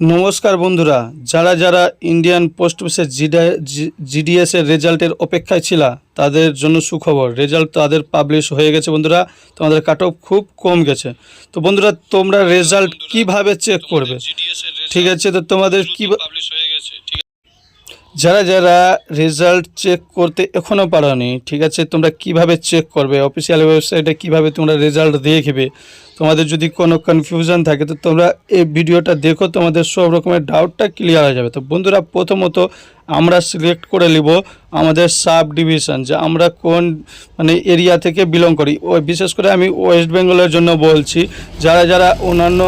নমস্কার বন্ধুরা, যারা যারা ইন্ডিয়ান পোস্ট অফিসের জিডিএস এর রেজাল্টের অপেক্ষায় ছিল, তাদের জন্য সুখবর। রেজাল্ট তাদের পাবলিশ হয়ে গেছে বন্ধুরা, তোমাদের কাট অফ খুব কম গেছে। তো বন্ধুরা, তোমরা রেজাল্ট কীভাবে চেক করবে? ঠিক আছে, তো তোমাদের কি যারা যারা রেজাল্ট চেক করতে এখনও পারোনি, ঠিক আছে, তোমরা কীভাবে চেক করবে? অফিসিয়াল ওয়েবসাইটে কীভাবে তোমরা রেজাল্ট দেখবে? তোমাদের যদি কোনো কনফিউশন থাকে, তো তোমরা এই ভিডিওটা দেখো, তোমাদের সব রকমের ডাউটটা ক্লিয়ার হয়ে যাবে। তো বন্ধুরা, প্রথমত আমরা সিলেক্ট করে নিব আমাদের সাব ডিভিশন যে আমরা কোন মানে এরিয়া থেকে বিলং করি। ওই বিশেষ করে আমি ওয়েস্ট বেঙ্গলের জন্য বলছি, যারা যারা অন্যান্য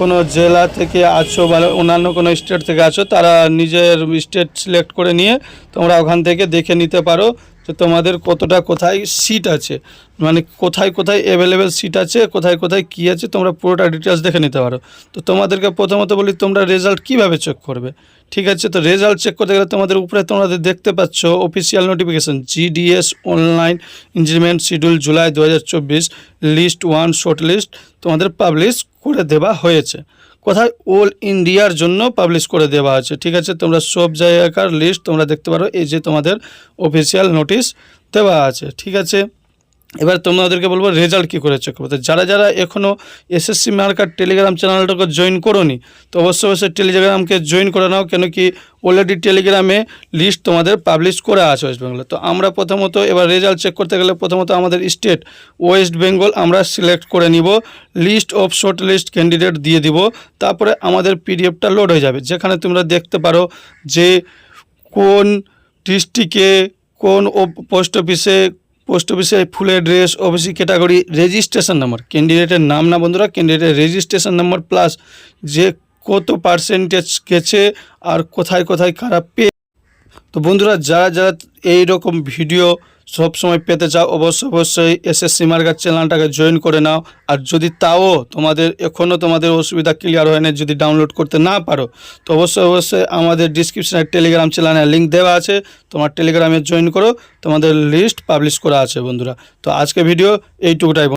কোনো জেলা থেকে আছো বা অন্যান্য কোনো স্টেট থেকে আছো, তারা নিজের স্টেট সিলেক্ট করে নিয়ে তোমরা ওখান থেকে দেখে নিতে পারো। যে তোমাদের কতটা কোথায় সিট আছে? মানে কোথায় কোথায় অ্যাভেলেবেল সিট আছে, কোথায় কোথায় কী আছে, তোমরা পুরোটা ডিটেলস দেখে নিতে পারো। তো তোমাদেরকে প্রথমত বলি, তোমরা রেজাল্ট কীভাবে চেক করবে? ঠিক আছে? তো রেজাল্ট চেক করতে গেলে তোমাদের উপরে তোমরা দেখতে পাচ্ছ official notification GDS online increment schedule July দু হাজার চব্বিশ লিস্ট ওয়ান শর্ট লিস্ট তোমাদের পাবলিশ করে দেওয়া হয়েছে। কোথায়? অল ইন্ডিয়ার জন্য পাবলিশ করে দেওয়া আছে। ঠিক আছে? তোমরা সব জায়গাকার লিস্ট তোমরা দেখতে পারো। এই যে তোমাদের অফিসিয়াল নোটিশ দেওয়া আছে। ঠিক আছে? এবার তোমাদেরকে বলব রেজাল্ট কী করে চেক করবে। যারা যারা এখনও এসএসসি মার্কার টেলিগ্রাম চ্যানেলটাকে জয়েন করোনি, তো অবশ্যই অবশ্যই টেলিগ্রামকে জয়েন করে নাও, কেন কি অলরেডি টেলিগ্রামে লিস্ট তোমাদের পাবলিশ করে আছে ওয়েস্ট বেঙ্গলে তো আমরা প্রথমত এবার রেজাল্ট চেক করতে গেলে প্রথমত আমাদের স্টেট ওয়েস্ট বেঙ্গল আমরা সিলেক্ট করে নিব list of short list candidate দিয়ে দিব, তারপরে আমাদের পিডিএফটা লোড হয়ে যাবে। যেখানে তোমরা দেখতে পারো যে কোন ডিস্ট্রিক্টে কোন পোস্ট অফিসে পোস্ট অফিসে ফুল অ্যাড্রেস অফিসি ক্যাটাগরি, রেজিস্ট্রেশন নাম্বার। ক্যান্ডিডেটের নাম না বন্ধুরা, ক্যান্ডিডেটের রেজিস্ট্রেশন নাম্বার প্লাস যে কত পার্সেন্টেজ গেছে আর কোথায় কোথায় খারাপ পেয়ে তো বন্ধুরা, যারা যারা এই রকম ভিডিও সব সময় পেতে চাও, অবশ্য অবশ্যই এসএসসি মার্কার চ্যানেলটাকে জয়েন করে নাও। আর যদি তাও তোমাদের এখনও তোমাদের অসুবিধা ক্লিয়ার হয় না যদি ডাউনলোড করতে না পারো, তো অবশ্যই অবশ্যই আমাদের ডিসক্রিপশানে টেলিগ্রাম চ্যানেলের লিঙ্ক দেওয়া আছে। তোমার টেলিগ্রামে জয়েন করো, তোমাদের লিস্ট পাবলিশ করা আছে বন্ধুরা। তো আজকে ভিডিও এইটুকুটাই